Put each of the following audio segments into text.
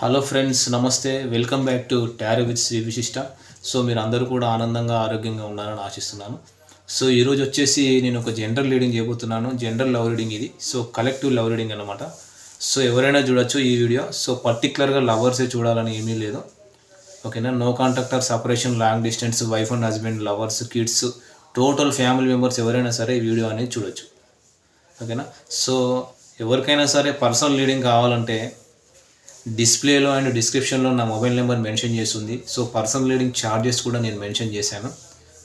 Hello friends నమస్తే. Welcome back to tarot with Sri Vishishta so మీరు అందరూ కూడా ఆనందంగా ఆరోగ్యంగా ఉండాలని ఆశిస్తున్నాను. సో ఈరోజు వచ్చేసి నేను ఒక జనరల్ రీడింగ్ చేయబోతున్నాను. జనరల్ లవ్ రీడింగ్ ఇది. సో కలెక్టివ్ లవ్ రీడింగ్ అనమాట సో ఎవరైనా చూడొచ్చు ఈ వీడియో. సో పర్టికులర్గా లవర్సే చూడాలని ఏమీ లేదు. ఓకేనా? No contact or separation long distance wife and husband lovers kids total family members ఎవరైనా సరే ఈ వీడియో అనేది చూడొచ్చు. ఓకేనా? సో ఎవరికైనా సరే పర్సనల్ లీడింగ్ కావాలంటే డిస్ప్లేలో అండ్ డిస్క్రిప్షన్లో నా మొబైల్ నెంబర్ మెన్షన్ చేస్తుంది. సో పర్సనల్ రీడింగ్ ఛార్జెస్ కూడా నేను మెన్షన్ చేశాను.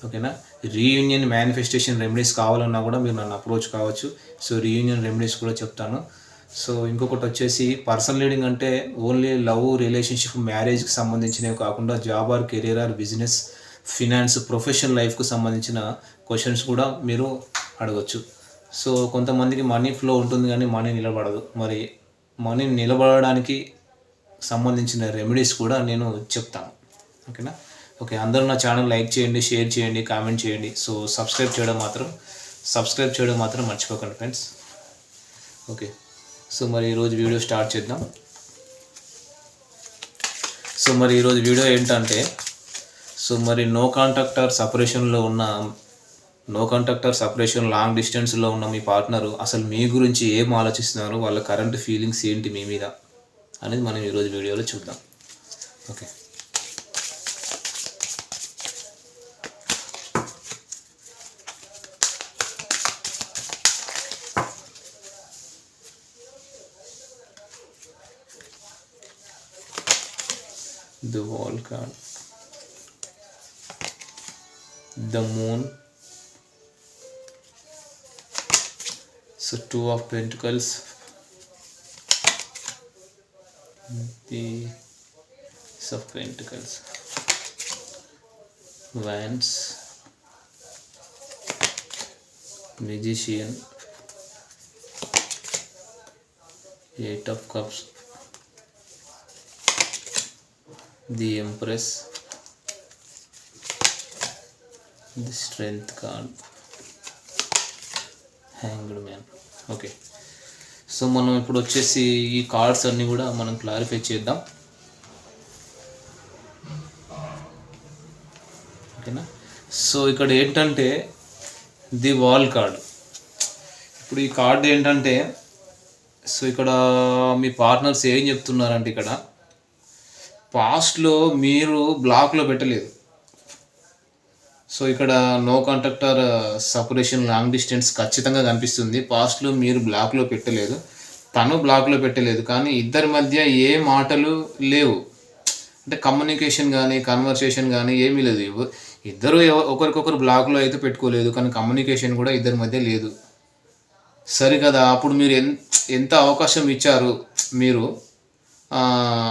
ఓకేనా? రీయూనియన్ మేనిఫెస్టేషన్ రెమెడీస్ కావాలన్నా కూడా మీరు నన్ను అప్రోచ్ కావచ్చు. సో రీయూనియన్ రెమెడీస్ కూడా చెప్తాను. సో ఇంకొకటి వచ్చేసి పర్సనల్ రీడింగ్ అంటే ఓన్లీ లవ్ రిలేషన్షిప్ మ్యారేజ్కి సంబంధించినవి కాకుండా job or career or business finance professional లైఫ్కు సంబంధించిన క్వశ్చన్స్ కూడా మీరు అడగచ్చు. సో కొంతమందికి మనీ ఫ్లో ఉంటుంది కానీ మనీ నిలబడదు. మరి మనీ నిలబడడానికి సంబంధించిన రెమెడీస్ కూడా నేను చెప్తాను. ఓకేనా? ఓకే అందరూ నా ఛానల్ లైక్ చేయండి షేర్ చేయండి కామెంట్ చేయండి. సో సబ్స్క్రైబ్ చేయడం మాత్రం సబ్స్క్రైబ్ చేయడం మాత్రం మర్చిపోకండి ఫ్రెండ్స్ ఓకే సో మరి ఈరోజు వీడియో స్టార్ట్ చేద్దాం. సో మరి ఈరోజు వీడియో ఏంటంటే సో మరి నో కాంటాక్టర్ సపరేషన్లో ఉన్న నో కాంటాక్టర్ సపరేషన్ లాంగ్ డిస్టెన్స్లో ఉన్న మీ పార్ట్నరు అసలు మీ గురించి ఏం ఆలోచిస్తున్నారు వాళ్ళ కరెంట్ ఫీలింగ్స్ ఏంటి మీ మీద? అనేది మనం ఈరోజు వీడియోలో చూద్దాం okay the wall card the moon so two of pentacles the subventricles vans magician eight of cups the empress the strength card hanged man. Okay. So మనం ఇప్పుడు వచ్చేసి ఈ కార్డ్స్ అన్నీ కూడా మనం క్లారిఫై చేద్దాం. ఓకేనా? సో ఇక్కడ ఏంటంటే ది వాల్ కార్డ్. ఇప్పుడు ఈ కార్డ్ ఏంటంటే సో ఇక్కడ మీ పార్ట్నర్స్ ఏం చెప్తున్నారంటే ఇక్కడ పాస్ట్లో మీరు బ్లాక్లో పెట్టలేదు. సో ఇక్కడ no contact or separation long distance ఖచ్చితంగా కనిపిస్తుంది. పాస్ట్లో మీరు బ్లాక్లో పెట్టలేదు. తను బ్లాక్లో పెట్టలేదు కానీ ఇద్దరి మధ్య ఏ మాటలు లేవు. అంటే కమ్యూనికేషన్ కానీ కన్వర్సేషన్ కానీ ఏమీ లేదు. ఇద్దరు ఒకరికొకరు బ్లాక్లో అయితే పెట్టుకోలేదు కానీ కమ్యూనికేషన్ కూడా ఇద్దరి మధ్య లేదు. సరికదా అప్పుడు మీరు ఎన్ ఎంత అవకాశం ఇచ్చారు మీరు?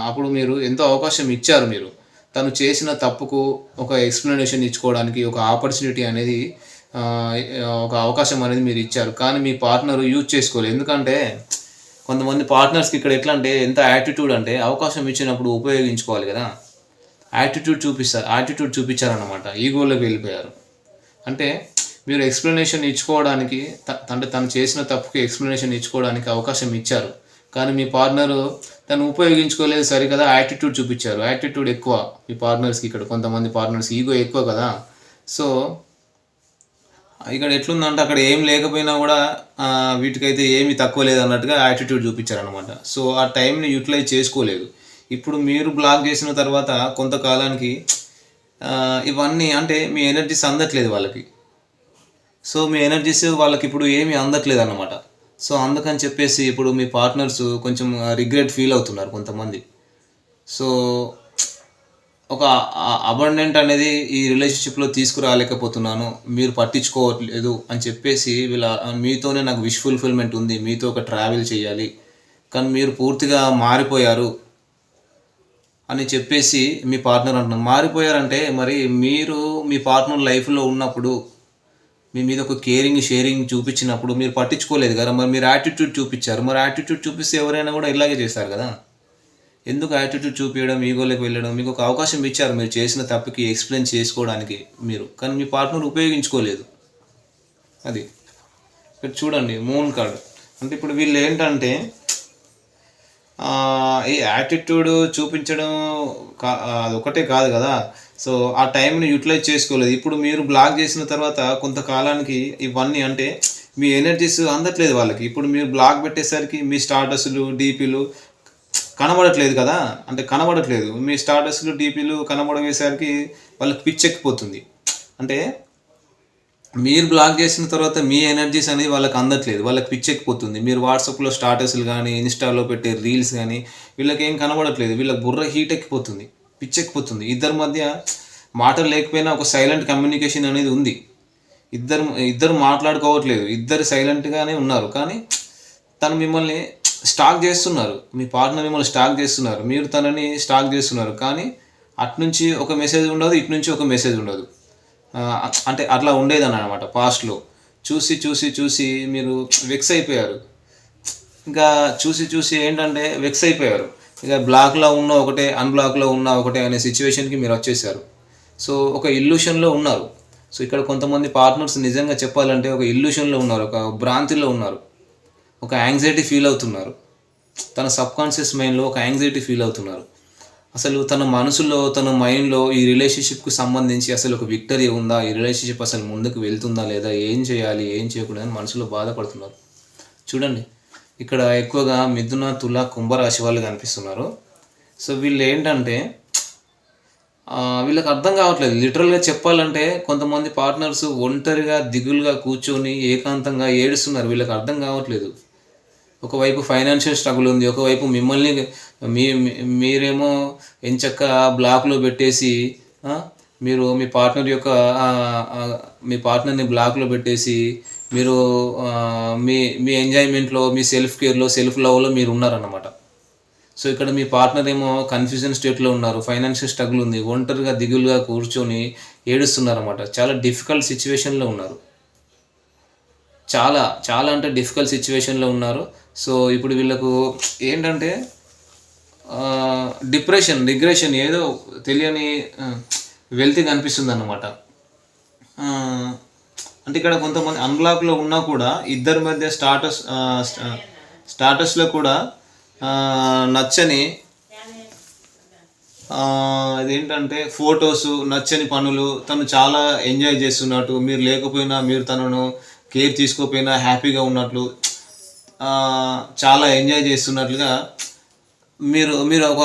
అప్పుడు మీరు ఎంతో అవకాశం ఇచ్చారు మీరు? తను చేసిన తప్పుకు ఒక ఎక్స్ప్లెనేషన్ ఇచ్చుకోవడానికి ఒక ఆపర్చునిటీ అనేది ఒక అవకాశం అనేది మీరు ఇచ్చారు. కానీ మీ పార్ట్నర్ యూజ్ చేసుకోలేదు. ఎందుకంటే కొంతమంది పార్ట్నర్స్కి ఇక్కడ ఎట్లా అంటే ఎంత యాటిట్యూడ్ అంటే అవకాశం ఇచ్చినప్పుడు ఉపయోగించుకోవాలి కదా. యాటిట్యూడ్ చూపిస్తారు యాటిట్యూడ్ చూపించారనమాట ఈగోలోకి వెళ్ళిపోయారు. అంటే మీరు ఎక్స్ప్లెనేషన్ ఇచ్చుకోవడానికి త- అంటే తను చేసిన తప్పుకి ఎక్స్ప్లెనేషన్ ఇచ్చుకోవడానికి అవకాశం ఇచ్చారు. కానీ మీ పార్ట్నరు తను ఉపయోగించుకోలేదు సరికదా యాటిట్యూడ్ చూపించారు. యాటిట్యూడ్ ఎక్కువ మీ పార్ట్నర్స్కి ఇక్కడ. కొంతమంది పార్ట్నర్స్ ఈగో ఎక్కువ కదా. సో ఇక్కడ ఎట్లుందంటే అక్కడ ఏం లేకపోయినా కూడా వీటికైతే ఏమి తక్కువ లేదన్నట్టుగా యాటిట్యూడ్ చూపించారనమాట సో ఆ టైంని యూటిలైజ్ చేసుకోలేదు. ఇప్పుడు మీరు బ్లాక్ చేసిన తర్వాత కొంతకాలానికి ఇవన్నీ అంటే మీ ఎనర్జీస్ అందట్లేదు వాళ్ళకి. సో మీ ఎనర్జీస్ వాళ్ళకి ఇప్పుడు ఏమీ అందట్లేదు అనమాట సో అందుకని చెప్పేసి ఇప్పుడు మీ పార్ట్నర్స్ కొంచెం రిగ్రెట్ ఫీల్ అవుతున్నారు కొంతమంది. సో ఒక అబండెంట్ అనేది ఈ రిలేషన్షిప్లో తీసుకురాలేకపోతున్నాను మీరు పట్టించుకోవట్లేదు అని చెప్పేసి వీళ్ళ మీతోనే నాకు విష్ ఫుల్ఫిల్మెంట్ ఉంది మీతో ఒక ట్రావెల్ చేయాలి కానీ మీరు పూర్తిగా మారిపోయారు అని చెప్పేసి మీ పార్ట్నర్ అంటున్నారు. మారిపోయారంటే మరి మీరు మీ పార్ట్నర్ లైఫ్లో ఉన్నప్పుడు మీ మీద ఒక కేరింగ్ షేరింగ్ చూపించినప్పుడు మీరు పట్టించుకోలేదు కదా మరి మీరు యాటిట్యూడ్ చూపించారు. మరి యాటిట్యూడ్ చూపిస్తే ఎవరైనా కూడా ఇలాగే చేస్తారు కదా? ఎందుకు యాటిట్యూడ్ చూపించడం ఈగోలోకి వెళ్ళడం మీకు ఒక అవకాశం ఇచ్చారు మీరు చేసిన తప్పుకి ఎక్స్ప్లెయిన్ చేసుకోవడానికి మీరు. కానీ మీ పార్ట్నర్ ఉపయోగించుకోలేదు. అది. ఇక్కడ చూడండి మూన్ కార్డ్ అంటే ఇప్పుడు వీళ్ళు ఏంటంటే ఈ యాటిట్యూడ్ చూపించడం కా- అది ఒకటే కాదు కదా. సో ఆ టైంని యూటిలైజ్ చేసుకోలేదు. ఇప్పుడు మీరు బ్లాక్ చేసిన తర్వాత కొంతకాలానికి ఇవన్నీ అంటే మీ ఎనర్జీస్ అందట్లేదు వాళ్ళకి. ఇప్పుడు మీరు బ్లాక్ పెట్టేసరికి మీ స్టాటస్లు డీపీలు కనబడట్లేదు కదా? అంటే కనబడట్లేదు. మీ స్టాటస్లు డీపీలు కనబడేసరికి వాళ్ళకి పిచ్చెక్కిపోతుంది అంటే మీరు బ్లాక్ చేసిన తర్వాత మీ ఎనర్జీస్ అనేది వాళ్ళకి అందట్లేదు. వాళ్ళకి పిచ్చెక్కిపోతుంది మీరు వాట్సాప్లో స్టాటస్లు కానీ ఇన్స్టాలో పెట్టే రీల్స్ కానీ వీళ్ళకి ఏం కనబడట్లేదు. వీళ్ళకి బుర్ర హీట్ ఎక్కిపోతుంది. పిచ్చెక్కిపోతుంది ఇద్దరి మధ్య మాటలు లేకపోయినా ఒక సైలెంట్ కమ్యూనికేషన్ అనేది ఉంది. ఇద్దరు ఇద్దరు మాట్లాడుకోవట్లేదు. ఇద్దరు సైలెంట్గానే ఉన్నారు. కానీ తను మిమ్మల్ని స్టాక్ చేస్తున్నారు. మీ పార్ట్నర్ మిమ్మల్ని స్టాక్ చేస్తున్నారు. మీరు తనని స్టాక్ చేస్తున్నారు. కానీ అట్నుంచి ఒక మెసేజ్ ఉండదు ఇటు నుంచి ఒక మెసేజ్ ఉండదు. అంటే అట్లా ఉండేదని అనమాట పాస్ట్లో. చూసి చూసి చూసి మీరు వెక్స్ అయిపోయారు. ఇంకా చూసి చూసి ఏంటంటే వెక్స్ అయిపోయారు. ఇక బ్లాక్లో ఉన్న ఒకటే అన్బ్లాక్లో ఉన్న ఒకటే అనే సిచ్యువేషన్కి మీరు వచ్చేసారు. సో ఒక ఇల్యూషన్లో ఉన్నారు. సో ఇక్కడ కొంతమంది పార్ట్నర్స్ నిజంగా చెప్పాలంటే ఒక ఇల్యూషన్లో ఉన్నారు ఒక భ్రాంతిలో ఉన్నారు. ఒక యాంగ్జైటీ ఫీల్ అవుతున్నారు. తన సబ్ కాన్షియస్ మైండ్లో ఒక యాంగ్జైటీ ఫీల్ అవుతున్నారు. అసలు తన మనసులో తన మైండ్లో ఈ రిలేషన్షిప్కి సంబంధించి అసలు ఒక విక్టరీ ఉందా? ఈ రిలేషన్షిప్ అసలు ముందుకు వెళ్తుందా లేదా? ఏం చేయాలి? ఏం చేయకూడదు అని మనసులో బాధపడుతున్నారు. చూడండి ఇక్కడ ఎక్కువగా మిథున తుల కుంభరాశి వాళ్ళు కనిపిస్తున్నారు. సో వీళ్ళు ఏంటంటే వీళ్ళకి అర్థం కావట్లేదు. లిటరల్గా చెప్పాలంటే కొంతమంది పార్ట్నర్స్ ఒంటరిగా దిగులుగా కూర్చొని ఏకాంతంగా ఏడుస్తున్నారు. వీళ్ళకి అర్థం కావట్లేదు. ఒకవైపు ఫైనాన్షియల్ స్ట్రగుల్ ఉంది ఒకవైపు మిమ్మల్ని మీ మీరేమో ఎంచక్క బ్లాక్లో పెట్టేసి మీరు మీ పార్ట్నర్ యొక్క మీ పార్ట్నర్ని బ్లాక్లో పెట్టేసి మీరు మీ మీ ఎంజాయ్మెంట్లో మీ సెల్ఫ్ కేర్లో సెల్ఫ్ లవ్లో మీరు ఉన్నారన్నమాట. సో ఇక్కడ మీ పార్ట్నర్ ఏమో కన్ఫ్యూజన్ స్టేట్లో ఉన్నారు ఫైనాన్షియల్ స్ట్రగుల్ ఉంది ఒంటరిగా దిగులుగా కూర్చొని ఏడుస్తున్నారు అనమాట చాలా డిఫికల్ట్ సిచ్యువేషన్లో ఉన్నారు. చాలా చాలా అంటే డిఫికల్ట్ సిచ్యువేషన్లో ఉన్నారు. సో ఇప్పుడు వీళ్ళకు ఏంటంటే డిప్రెషన్ డిగ్రెషన్ ఏదో తెలియని వెల్తీ కనిపిస్తుంది అన్నమాట అంటే ఇక్కడ కొంతమంది అన్బ్లాక్లో ఉన్నా కూడా ఇద్దరి మధ్య స్టాటస్ స్టాటస్లో కూడా నచ్చని అదేంటంటే ఫొటోస్ నచ్చని పనులు తను చాలా ఎంజాయ్ చేస్తున్నట్టు. మీరు లేకపోయినా మీరు తనను కేర్ తీసుకోకపోయినా హ్యాపీగా ఉన్నట్లు చాలా ఎంజాయ్ చేస్తున్నట్లుగా మీరు మీరు ఒక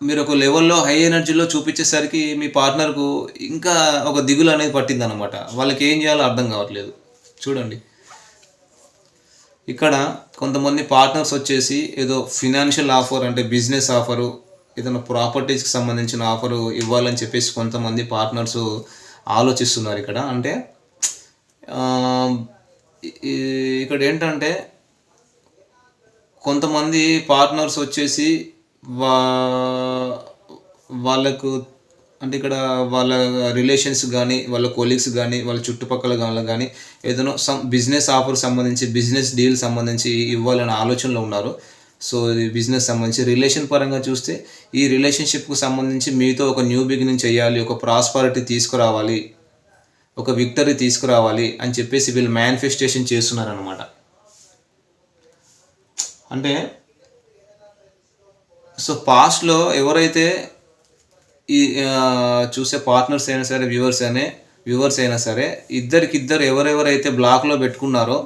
మీరు ఒక లెవెల్లో హై ఎనర్జీలో చూపించేసరికి మీ పార్ట్నర్కు ఇంకా ఒక దిగులు అనేది పట్టింది అనమాట వాళ్ళకి ఏం చేయాలో అర్థం కావట్లేదు. చూడండి. ఇక్కడ కొంతమంది పార్ట్నర్స్ వచ్చేసి ఏదో ఫినాన్షియల్ ఆఫర్ అంటే బిజినెస్ ఆఫరు ఏదైనా ప్రాపర్టీస్కి సంబంధించిన ఆఫరు ఇవ్వాలని చెప్పేసి కొంతమంది పార్ట్నర్స్ ఆలోచిస్తున్నారు ఇక్కడ. అంటే ఇక్కడ ఏంటంటే కొంతమంది పార్ట్నర్స్ వచ్చేసి వా వాళ్ళకు అంటే ఇక్కడ వాళ్ళ రిలేషన్స్ కానీ వాళ్ళ కొలీగ్స్ కానీ వాళ్ళ చుట్టుపక్కల వాళ్ళ కానీ ఏదైనా సమ్ బిజినెస్ ఆఫర్ సంబంధించి బిజినెస్ డీల్ సంబంధించి ఇవ్వాలనే ఆలోచనలో ఉన్నారు. సో ఇది బిజినెస్ సంబంధించి రిలేషన్ పరంగా చూస్తే ఈ రిలేషన్షిప్కు సంబంధించి మీతో ఒక న్యూ బిగినింగ్ చేయాలి ఒక ప్రాస్పరిటీ తీసుకురావాలి ఒక విక్టరీ తీసుకురావాలి అని చెప్పేసి వీళ్ళు మేనిఫెస్టేషన్ చేస్తున్నారనమాట అంటే సో పాస్ట్లో ఎవరైతే ఈ చూసే పార్ట్నర్స్ అయినా సరే వ్యూవర్స్ అనే వ్యూవర్స్ అయినా సరే ఇద్దరికిద్దరు ఎవరెవరైతే బ్లాక్లో పెట్టుకున్నారో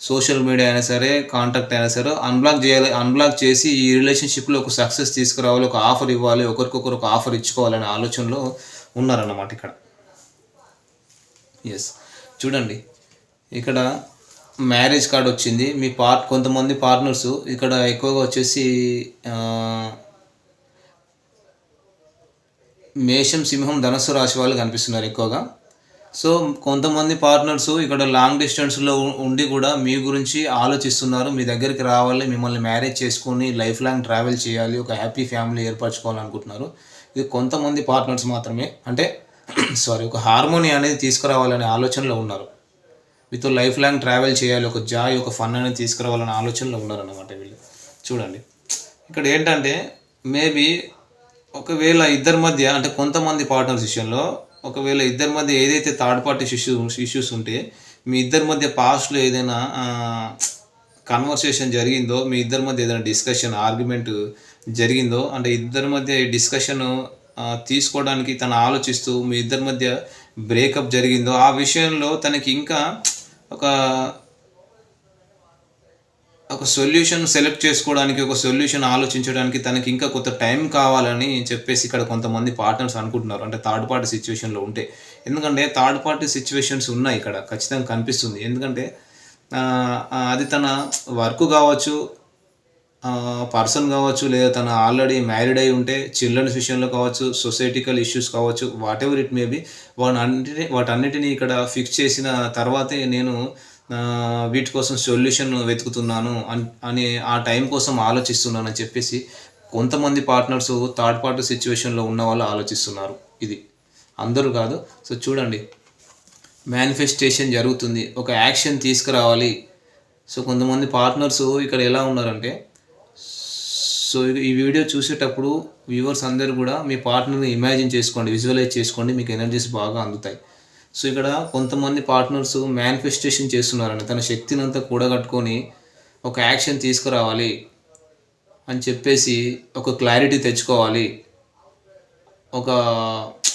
సోషల్ మీడియా అయినా సరే కాంటాక్ట్ అయినా సరే అన్బ్లాక్ చేయాలి అన్బ్లాక్ చేసి ఈ రిలేషన్షిప్లో ఒక సక్సెస్ తీసుకురావాలి ఒక ఆఫర్ ఇవ్వాలి ఒకరికొకరు ఒక ఆఫర్ ఇచ్చుకోవాలనే ఆలోచనలో ఉన్నారన్నమాట ఇక్కడ. ఎస్ చూడండి. ఇక్కడ మ్యారేజ్ కార్డ్ వచ్చింది. మీ పార్ట్ కొంతమంది పార్ట్నర్స్ ఇక్కడ ఎక్కువగా వచ్చేసి మేషం సింహం ధనస్సు రాశి వాళ్ళు కనిపిస్తున్నారు ఎక్కువగా. సో కొంతమంది పార్ట్నర్స్ ఇక్కడ లాంగ్ డిస్టెన్స్లో ఉండి కూడా మీ గురించి ఆలోచిస్తున్నారు. మీ దగ్గరికి రావాలి మిమ్మల్ని మ్యారేజ్ చేసుకొని లైఫ్ లాంగ్ ట్రావెల్ చేయాలి ఒక హ్యాపీ ఫ్యామిలీ ఏర్పరచుకోవాలనుకుంటున్నారు. ఇది కొంతమంది పార్ట్నర్స్ మాత్రమే. అంటే సారీ ఒక హార్మోని అనేది తీసుకురావాలనే ఆలోచనలో ఉన్నారు. మీతో లైఫ్ లాంగ్ ట్రావెల్ చేయాలి ఒక జాయ్ ఒక ఫన్ అనేది తీసుకురావాలనే ఆలోచనలో ఉన్నారన్నమాట వీళ్ళు. చూడండి. ఇక్కడ ఏంటంటే మేబీ ఒకవేళ ఇద్దరి మధ్య అంటే కొంతమంది పార్ట్నర్స్ విషయంలో ఒకవేళ ఇద్దరి మధ్య ఏదైతే థర్డ్ పార్టీ ఇష్యూ ఇష్యూస్ ఉంటే మీ ఇద్దరి మధ్య పాస్ట్లో ఏదైనా కన్వర్సేషన్ జరిగిందో మీ ఇద్దరి మధ్య ఏదైనా డిస్కషన్ ఆర్గ్యుమెంట్ జరిగిందో అంటే ఇద్దరి మధ్య డిస్కషన్ తీసుకోవడానికి తను ఆలోచిస్తూ మీ ఇద్దరి మధ్య బ్రేకప్ జరిగిందో ఆ విషయంలో తనకి ఇంకా ఒక ఒక సొల్యూషన్ సెలెక్ట్ చేసుకోవడానికి ఒక సొల్యూషన్ ఆలోచించడానికి తనకి ఇంకా కొంత టైం కావాలని చెప్పేసి ఇక్కడ కొంతమంది పార్ట్నర్స్ అనుకుంటున్నారు. అంటే థర్డ్ పార్టీ సిచ్యువేషన్లో ఉంటే. ఎందుకంటే థర్డ్ పార్టీ సిచ్యువేషన్స్ ఉన్నాయి ఇక్కడ. ఖచ్చితంగా కనిపిస్తుంది. ఎందుకంటే అది తన వర్క్ కావచ్చు పర్సన్ కావచ్చు లేదా తను ఆల్రెడీ మ్యారీడ్ అయి ఉంటే చిల్డ్రన్స్ విషయంలో కావచ్చు సొసైటికల్ ఇష్యూస్ కావచ్చు whatever it may be వాటన్నిటిని వాటన్నిటిని ఇక్కడ ఫిక్స్ చేసిన తర్వాతే నేను వీటి కోసం సొల్యూషన్ వెతుకుతున్నాను అని ఆ టైం కోసం ఆలోచిస్తున్నాను అని చెప్పేసి కొంతమంది పార్ట్నర్స్ థర్డ్ పార్టీ సిచ్యువేషన్లో ఉన్న వాళ్ళు ఆలోచిస్తున్నారు. ఇది అందరూ కాదు. సో చూడండి మేనిఫెస్టేషన్ జరుగుతుంది. ఒక యాక్షన్ తీసుకురావాలి. సో కొంతమంది పార్ట్నర్స్ ఇక్కడ ఎలా ఉన్నారంటే సో ఈ వీడియో చూసేటప్పుడు వ్యూవర్స్ అందరూ కూడా మీ పార్ట్నర్ని ఇమాజిన్ చేసుకోండి విజువలైజ్ చేసుకోండి మీకు ఎనర్జీస్ బాగా అందుతాయి. సో ఇక్కడ కొంతమంది పార్ట్నర్స్ మేనిఫెస్టేషన్ చేస్తున్నారండి తన శక్తిని అంతా కూడగట్టుకొని ఒక యాక్షన్ తీసుకురావాలి అని చెప్పేసి ఒక క్లారిటీ తెచ్చుకోవాలి. ఒక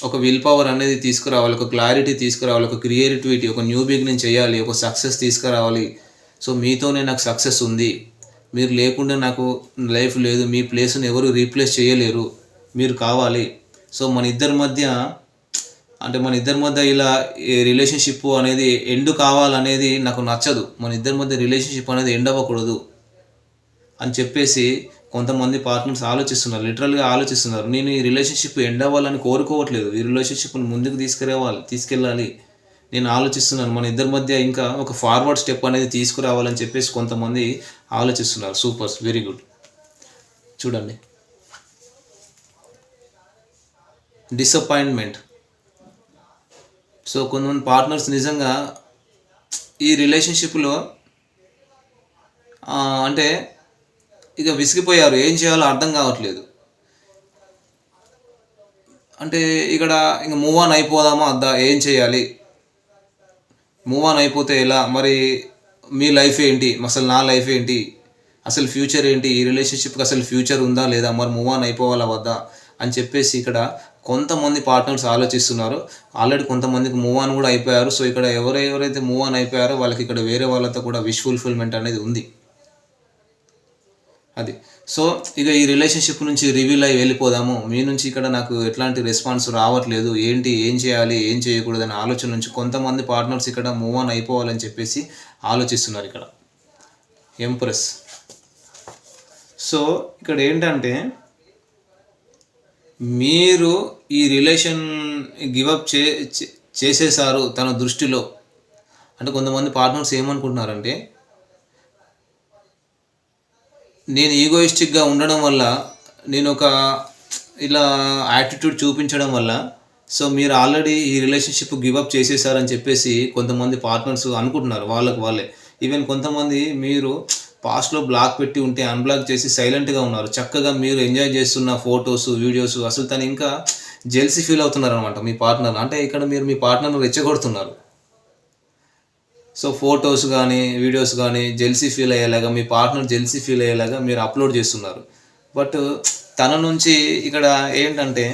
ఒక విల్ పవర్ అనేది తీసుకురావాలి ఒక క్లారిటీ తీసుకురావాలి ఒక క్రియేటివిటీ ఒక న్యూ బిగినింగ్ చేయాలి ఒక సక్సెస్ తీసుకురావాలి. సో మీతోనే నాకు సక్సెస్ ఉంది. మీరు లేకుండా నాకు లైఫ్ లేదు మీ ప్లేస్ని ఎవరు రీప్లేస్ చేయలేరు మీరు కావాలి. సో మన ఇద్దరి మధ్య అంటే మన ఇద్దరి మధ్య ఇలా రిలేషన్షిప్ అనేది ఎండ్ కావాలనేది నాకు నచ్చదు. మన ఇద్దరి మధ్య రిలేషన్షిప్ అనేది ఎండ్ అవ్వకూడదు అని చెప్పేసి కొంతమంది పార్ట్నర్స్ ఆలోచిస్తున్నారు. లిటరల్గా ఆలోచిస్తున్నారు. నేను ఈ రిలేషన్షిప్ ఎండ్ అవ్వాలని కోరుకోవట్లేదు. ఈ రిలేషన్షిప్ని ముందుకు తీసుకురావాలి తీసుకెళ్ళాలి. నేను ఆలోచిస్తున్నాను మన ఇద్దరి మధ్య ఇంకా ఒక ఫార్వర్డ్ స్టెప్ అనేది తీసుకురావాలని చెప్పేసి కొంతమంది ఆలోచిస్తున్నారు. సూపర్స్ వెరీ గుడ్ చూడండి. డిసప్పాయింట్మెంట్ సో కొంతమంది పార్ట్నర్స్ నిజంగా ఈ రిలేషన్షిప్లో అంటే ఇక విసిగిపోయారు. ఏం చేయాలో అర్థం కావట్లేదు. అంటే ఇక్కడ ఇంక మూవ్ ఆన్ అయిపోదామా? అద్దా ఏం చేయాలి? మూవ్ ఆన్ అయిపోతే ఎలా? మరి మీ లైఫ్ ఏంటి? అసలు నా లైఫ్ ఏంటి? అసలు ఫ్యూచర్ ఏంటి? ఈ రిలేషన్షిప్కి అసలు ఫ్యూచర్ ఉందా లేదా? మరి మూవ్ ఆన్ అయిపోవాలా వద్దా? అని చెప్పేసి ఇక్కడ కొంతమంది పార్ట్నర్స్ ఆలోచిస్తున్నారు. ఆల్రెడీ కొంతమందికి మూవ్ ఆన్ కూడా అయిపోయారు. సో ఇక్కడ ఎవరెవరైతే మూవ్ ఆన్ అయిపోయారో వాళ్ళకి ఇక్కడ వేరే వాళ్ళతో కూడా విష్ ఫుల్ఫిల్మెంట్ అనేది ఉంది. అది. సో ఇక ఈ రిలేషన్షిప్ నుంచి రివీల్ అయ్యి వెళ్ళిపోదాము. మీ నుంచి ఇక్కడ నాకు ఎట్లాంటి రెస్పాన్స్ రావట్లేదు. ఏంటి ఏం చేయాలి ఏం చేయకూడదు అనే ఆలోచన నుంచి కొంతమంది పార్ట్నర్స్ ఇక్కడ మూవ్ ఆన్ అయిపోవాలని చెప్పేసి ఆలోచిస్తున్నారు ఇక్కడ. ఎంప్రెస్ సో ఇక్కడ ఏంటంటే మీరు ఈ రిలేషన్ గివప్ చే చే- చేసేసారు తన దృష్టిలో. అంటే కొంతమంది పార్ట్నర్స్ ఏమనుకుంటున్నారంటే నేను ఈగోయిస్టిక్గా ఉండడం వల్ల నేను ఒక ఇలా యాటిట్యూడ్ చూపించడం వల్ల సో మీరు ఆల్రెడీ ఈ రిలేషన్షిప్ గివప్ చేసేసారని చెప్పేసి కొంతమంది పార్ట్నర్స్ అనుకుంటున్నారు వాళ్ళకు వాళ్ళే. ఈవెన్ కొంతమంది మీరు పాస్ట్లో బ్లాక్ పెట్టి ఉంటే అన్బ్లాక్ చేసి సైలెంట్గా ఉన్నారు. చక్కగా మీరు ఎంజాయ్ చేస్తున్న ఫొటోస్ వీడియోస్ అసలు తను ఇంకా జెల్సీ ఫీల్ అవుతున్నారు అనమాట మీ పార్ట్నర్ అంటే ఇక్కడ మీరు మీ పార్ట్నర్ను రెచ్చగొడుతున్నారు. సో ఫొటోస్ కానీ వీడియోస్ కానీ జెల్సీ ఫీల్ అయ్యేలాగా మీ పార్ట్నర్ జెల్సీ ఫీల్ అయ్యేలాగా మీరు అప్లోడ్ చేస్తున్నారు. బట్ తన నుంచి ఇక్కడ ఏంటంటే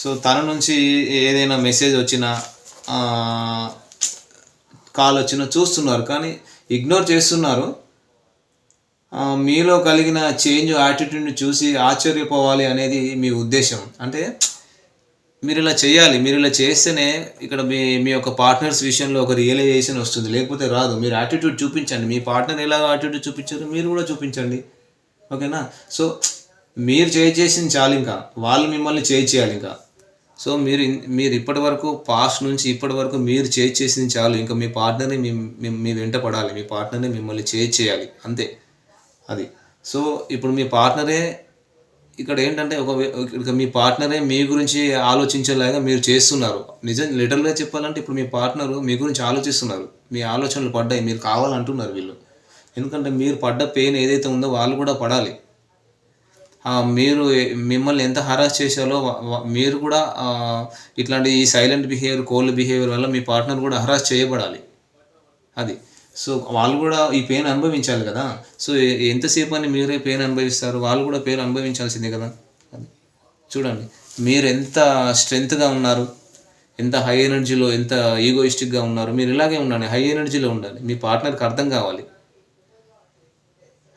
సో తన నుంచి ఏదైనా మెసేజ్ వచ్చినా కాల్ వచ్చినా చూస్తున్నారు. కానీ ఇగ్నోర్ చేస్తున్నారు. మీలో కలిగిన చేంజ్ యాటిట్యూడ్ని చూసి ఆశ్చర్యపోవాలి అనేది మీ ఉద్దేశం. అంటే మీరు ఇలా చేయాలి మీరు ఇలా చేస్తేనే ఇక్కడ మీ మీ యొక్క పార్ట్నర్స్ విషయంలో ఒక రియలైజేషన్ వస్తుంది. లేకపోతే రాదు. మీరు యాటిట్యూడ్ చూపించండి. మీ పార్ట్నర్ ఎలా యాటిట్యూడ్ చూపించారు మీరు కూడా చూపించండి. ఓకేనా? సో మీరు చేసింది చాలు ఇంకా. వాళ్ళు మిమ్మల్ని చేయి చేయాలి ఇంకా. సో మీరు మీరు ఇప్పటి వరకు పాస్ట్ నుంచి ఇప్పటి వరకు మీరు చేయి చేసింది చాలు. ఇంకా మీ పార్ట్నర్ని మీ మీ- మీ వెంట పడాలి. మీ పార్ట్నర్ని మిమ్మల్ని చేయి చేయాలి. అంతే. అది. సో ఇప్పుడు మీ పార్ట్నరే ఇక్కడ ఏంటంటే ఒక ఇక్కడ మీ పార్ట్నరే మీ గురించి ఆలోచించేలాగా మీరు చేస్తున్నారు. నిజం లిటరల్గా చెప్పాలంటే ఇప్పుడు మీ పార్ట్నర్ మీ గురించి ఆలోచిస్తున్నారు. మీ ఆలోచనలు పడ్డాయి మీరు కావాలంటున్నారు వీళ్ళు. ఎందుకంటే మీరు పడ్డ పెయిన్ ఏదైతే ఉందో వాళ్ళు కూడా పడాలి. మీరు మిమ్మల్ని ఎంత హరాస్ చేశారో మీరు కూడా ఇట్లాంటి ఈ సైలెంట్ బిహేవియర్ కోల్డ్ బిహేవియర్ వల్ల మీ పార్ట్నర్ కూడా హరాస్ చేయబడాలి. అది. సో వాళ్ళు కూడా ఈ పెయిన్ అనుభవించాలి కదా. సో ఎంతసేపు అని మీరే పెయిన్ అనుభవిస్తారు? వాళ్ళు కూడా పెయిన్ అనుభవించాల్సిందే కదా. అది చూడండి. మీరు ఎంత స్ట్రెంత్గా ఉన్నారు ఎంత హై ఎనర్జీలో ఎంత ఈగోయిస్టిక్గా ఉన్నారు మీరు ఇలాగే ఉండండి. హై ఎనర్జీలో ఉండాలి మీ పార్ట్నర్కి అర్థం కావాలి.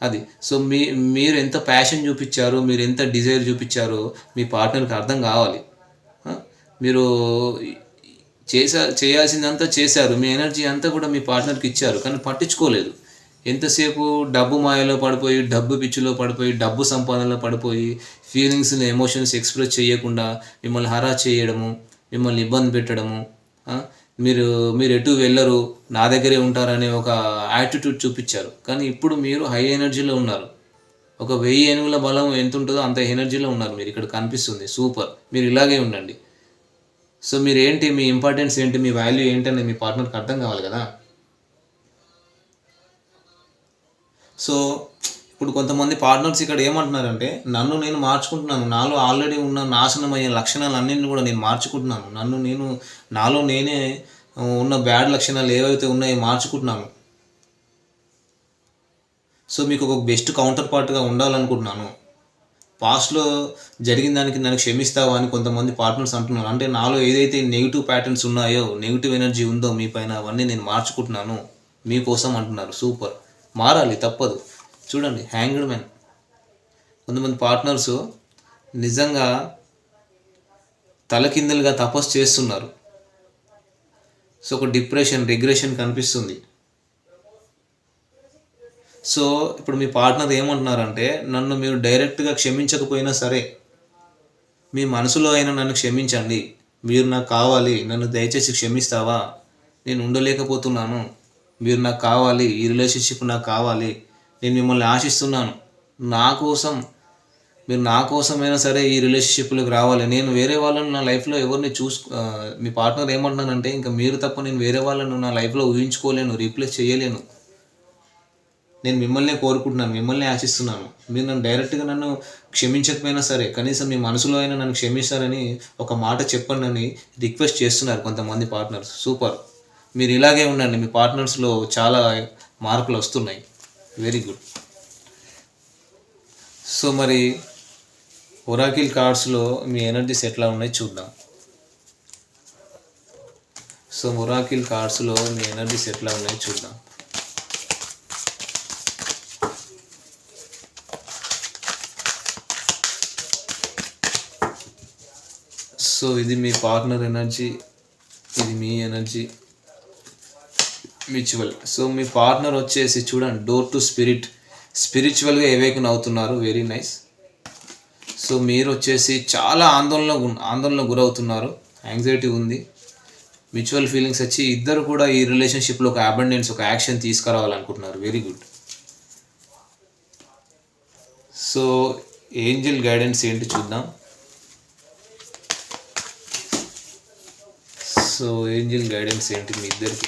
అది. సో మీ మీరు ఎంత ప్యాషన్ చూపించారు మీరు ఎంత డిజైర్ చూపించారో మీ పార్ట్నర్కి అర్థం కావాలి. మీరు చేసా చేయాల్సిందంతా చేశారు. మీ ఎనర్జీ అంతా కూడా మీ పార్ట్నర్కి ఇచ్చారు. కానీ పట్టించుకోలేదు. ఎంతసేపు డబ్బు మాయలో పడిపోయి డబ్బు పిచ్చిలో పడిపోయి డబ్బు సంపాదనలో పడిపోయి ఫీలింగ్స్ని ఎమోషన్స్ ఎక్స్ప్రెస్ చేయకుండా మిమ్మల్ని హరా చేయడము మిమ్మల్ని ఇబ్బంది పెట్టడము మీరు మీరు ఎటు వెళ్ళరు నా దగ్గరే ఉంటారనే ఒక యాటిట్యూడ్ చూపించారు. కానీ ఇప్పుడు మీరు హై ఎనర్జీలో ఉన్నారు. ఒక వెయ్యి ఏనుగుల బలం ఎంత ఉంటుందో అంత ఎనర్జీలో ఉన్నారు మీరు. ఇక్కడ కనిపిస్తుంది. సూపర్. మీరు ఇలాగే ఉండండి. సో మీరు ఏంటి మీ ఇంపార్టెన్స్ ఏంటి మీ వాల్యూ ఏంటి అనేది మీ పార్ట్నర్కి అర్థం కావాలి కదా? సో ఇప్పుడు కొంతమంది పార్ట్నర్స్ ఇక్కడ ఏమంటున్నారంటే నన్ను నేను మార్చుకుంటున్నాను నాలో ఆల్రెడీ ఉన్న నాశనం అయ్యే లక్షణాలు అన్నింటిని కూడా నేను మార్చుకుంటున్నాను. నన్ను నేను నాలో నేనే ఉన్న బ్యాడ్ లక్షణాలు ఏవైతే ఉన్నాయో మార్చుకుంటున్నాను. సో మీకు ఒక బెస్ట్ కౌంటర్ పార్ట్గా ఉండాలనుకుంటున్నాను. పాస్ట్లో జరిగిన దానికి నన్ను క్షమిస్తావా అని కొంతమంది పార్ట్నర్స్ అంటున్నారు. అంటే నాలో ఏదైతే నెగిటివ్ ప్యాటర్న్స్ ఉన్నాయో నెగిటివ్ ఎనర్జీ ఉందో మీ పైన అవన్నీ నేను మార్చుకుంటున్నాను మీకోసం అంటున్నారు. సూపర్ మారాలి తప్పదు. చూడండి హ్యాంగ్డ్ మ్యాన్ కొంతమంది పార్ట్నర్స్ నిజంగా తలకిందలుగా తపస్సు చేస్తున్నారు. సో ఒక డిప్రెషన్ రిగ్రెషన్ కనిపిస్తుంది. సో ఇప్పుడు మీ పార్ట్నర్ ఏమంటున్నారంటే నన్ను మీరు డైరెక్ట్గా క్షమించకపోయినా సరే మీ మనసులో అయినా నన్ను క్షమించండి. మీరు నాకు కావాలి. నన్ను దయచేసి క్షమిస్తావా? నేను ఉండలేకపోతున్నాను. మీరు నాకు కావాలి. ఈ రిలేషన్షిప్ నాకు కావాలి. నేను మిమ్మల్ని ఆశిస్తున్నాను. నా కోసం మీరు నా కోసమైనా సరే ఈ రిలేషన్షిప్లోకి రావాలి. నేను వేరే వాళ్ళని నా లైఫ్లో ఎవరిని చూసు మీ పార్ట్నర్ ఏమంటున్నానంటే ఇంకా మీరు తప్ప నేను వేరే వాళ్ళను నా లైఫ్లో ఊహించుకోలేను రీప్లేస్ చేయలేను. నేను మిమ్మల్నే కోరుకుంటున్నాను మిమ్మల్ని ఆశిస్తున్నాను. మీరు నన్ను డైరెక్ట్గా నన్ను క్షమించకపోయినా సరే కనీసం మీ మనసులో అయినా నన్ను క్షమిస్తారని ఒక మాట చెప్పండి అని రిక్వెస్ట్ చేస్తున్నారు కొంతమంది పార్ట్నర్స్. సూపర్. మీరు ఇలాగే ఉండండి మీ పార్ట్నర్స్లో చాలా మార్పులు వస్తున్నాయి. Very good. సో మరి ఒరాకిల్ కార్డ్స్లో మీ ఎనర్జీస్ ఎట్లా ఉన్నాయి చూద్దాం. సో ఒరాకిల్ కార్డ్స్లో మీ ఎనర్జీస్ ఎట్లా ఉన్నాయి చూద్దాం. సో ఇది మీ పార్ట్నర్ ఎనర్జీ ఇది మీ ఎనర్జీ మ్యూచువల్ సో మీ పార్ట్నర్ వచ్చేసి చూడండి డోర్ టు స్పిరిట్ స్పిరిచువల్గా ఏవేకన్ అవుతున్నారు వెరీ నైస్ సో మీరు వచ్చేసి చాలా ఆందోళన ఆందోళన గురవుతున్నారు యాంగ్జైటీ ఉంది. మ్యూచువల్ ఫీలింగ్స్ వచ్చి ఇద్దరు కూడా ఈ రిలేషన్షిప్లో ఒక అబండెన్స్ ఒక action తీసుకురావాలనుకుంటున్నారు very good so angel guidance ఏంటి చూద్దాం. సో ఏంజిల్ గైడెన్స్ ఏంటి మీ ఇద్దరికి?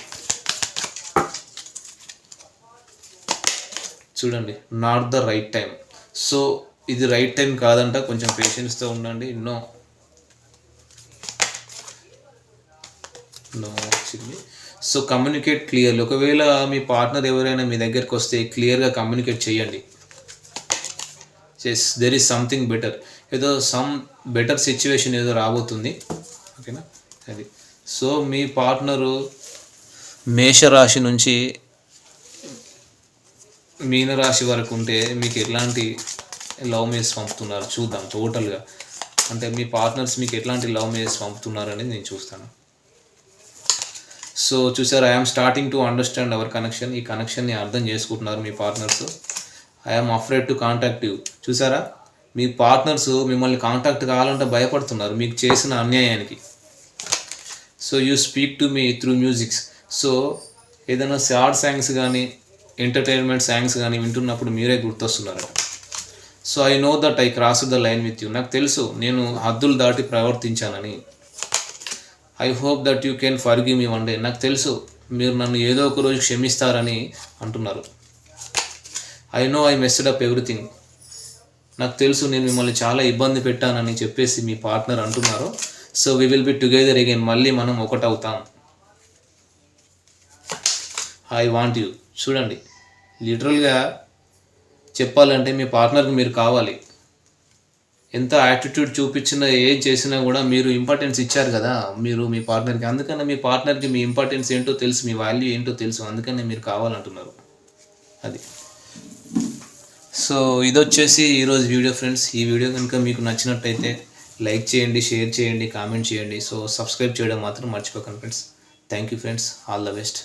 చూడండి not the right time so ఇది రైట్ టైం కాదంట కొంచెం పేషెన్స్తో ఉండండి. నో నో వచ్చింది. సో కమ్యూనికేట్ క్లియర్లీ ఒకవేళ మీ పార్ట్నర్ ఎవరైనా మీ దగ్గరికి వస్తే క్లియర్గా కమ్యూనికేట్ చేయండి. Yes there is something better ఏదో సమ్ బెటర్ సిచ్యువేషన్ ఏదో రాబోతుంది. ఓకేనా అది. సో మీ పార్ట్నరు మేషరాశి నుంచి మీనరాశి వరకు ఉంటే మీకు ఎట్లాంటి లవ్ మెసేజ్ పంపుతున్నారు? చూద్దాం టోటల్గా. అంటే మీ పార్ట్నర్స్ మీకు ఎట్లాంటి లవ్ మెసేజ్ పంపుతున్నారు అనేది నేను చూస్తాను. సో చూసారు I'm starting to understand our connection. ఈ కనెక్షన్ని అర్థం చేసుకుంటున్నారు మీ partners. I'm afraid to contact you. చూసారా మీ పార్ట్నర్స్ మిమ్మల్ని కాంటాక్ట్ కావాలంటే భయపడుతున్నారు మీకు చేసిన అన్యాయానికి. So you speak to me through musics so ఏదైనా సాడ్ సాంగ్స్ కానీ ఎంటర్టైన్మెంట్ సాంగ్స్ కానీ వింటున్నప్పుడు మీరే గుర్తొస్తున్నారు so I know that I cross the line with you నాకు తెలుసు నేను హద్దులు దాటి ప్రవర్తించానని. I hope that you can forgive me one day నాకు తెలుసు మీరు నన్ను ఏదో ఒక రోజు క్షమిస్తారని అంటున్నారు. I know I messed up everything నాకు తెలుసు నేను మిమ్మల్ని చాలా ఇబ్బంది పెట్టానని చెప్పేసి మీ పార్ట్నర్ అంటున్నారు. So we will be together again మళ్ళీ మనం ఒకటవుతాం ఐ వాంట్ యూ చూడండి. లిటరల్గా చెప్పాలంటే మీ పార్ట్నర్కి మీరు కావాలి. ఎంత యాటిట్యూడ్ చూపించినా ఏం చేసినా కూడా మీరు ఇంపార్టెన్స్ ఇచ్చారు కదా మీరు మీ పార్ట్నర్కి అందుకనే మీ పార్ట్నర్కి మీ ఇంపార్టెన్స్ ఏంటో తెలుసు మీ వాల్యూ ఏంటో తెలుసు. అందుకనే మీరు కావాలంటున్నారు. అది. సో ఇది వచ్చేసి ఈరోజు వీడియో ఫ్రెండ్స్ ఈ వీడియో కనుక మీకు నచ్చినట్టయితే లైక్ చేయండి షేర్ చేయండి కామెంట్ చేయండి. సో సబ్స్క్రైబ్ చేయడం మాత్రం మర్చిపోకండి friends. Thank you friends all the best